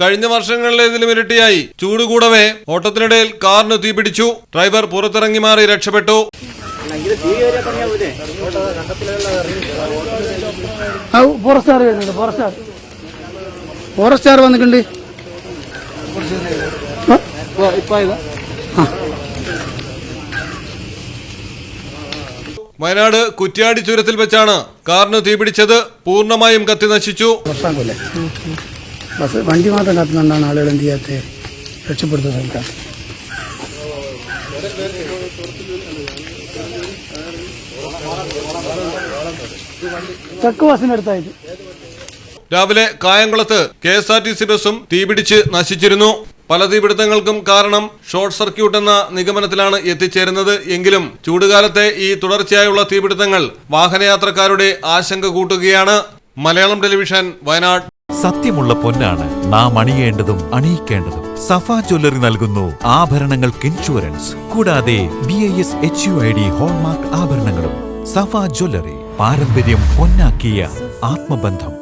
കഴിഞ്ഞ വർഷങ്ങളിലേതിലും ഇരട്ടിയായി. ചൂട് കൂടവേ ഓട്ടത്തിനിടയിൽ കാറിന് തീപിടിച്ചു ഡ്രൈവർ പുറത്തിറങ്ങി മാറി രക്ഷപ്പെട്ടു. ഫോറസ്റ്റാർ വന്നിട്ടുണ്ട്. ഇപ്പൊ ഇതാ. വയനാട് കുറ്റ്യാടി ചുരത്തിൽ വെച്ചാണ് കാറിന് തീപിടിച്ചത് പൂർണമായും കത്തി നശിച്ചു. ബസ് വണ്ടി മാത്രം കത്തുന്നുണ്ടാണ് ആളുകൾ എന്ത് ചെയ്യാത്ത? രക്ഷപ്പെടുത്തുന്ന ശ്രമിക്കാം ചെക്ക് ബസ്സിനടുത്തായിട്ട് രാവിലെ കായംകുളത്ത് K S R T C ബസും തീപിടിച്ച് നശിച്ചിരുന്നു. പല തീപിടുത്തങ്ങൾക്കും കാരണം ഷോർട്ട് സർക്യൂട്ട് എന്ന നിഗമനത്തിലാണ് എത്തിച്ചേരുന്നത്. എങ്കിലും ചൂടുകാലത്തെ ഈ തുടർച്ചയായുള്ള തീപിടുത്തങ്ങൾ വാഹനയാത്രക്കാരുടെ ആശങ്ക കൂട്ടുകയാണ്. മലയാളം ടെലിവിഷൻ വയനാട്. സത്യമുള്ള പൊന്നാണ് നാം അണിയേണ്ടതും അണിയിക്കേണ്ടതും. സഫ ജ്വല്ലറി നൽകുന്നു ആഭരണങ്ങൾക്ക് ഇൻഷുറൻസ്. കൂടാതെ B I S H U I D hallmark ആഭരണങ്ങളും. സഫ ജ്വല്ലറി പാരമ്പര്യം പൊന്നാക്കിയ ആത്മബന്ധം.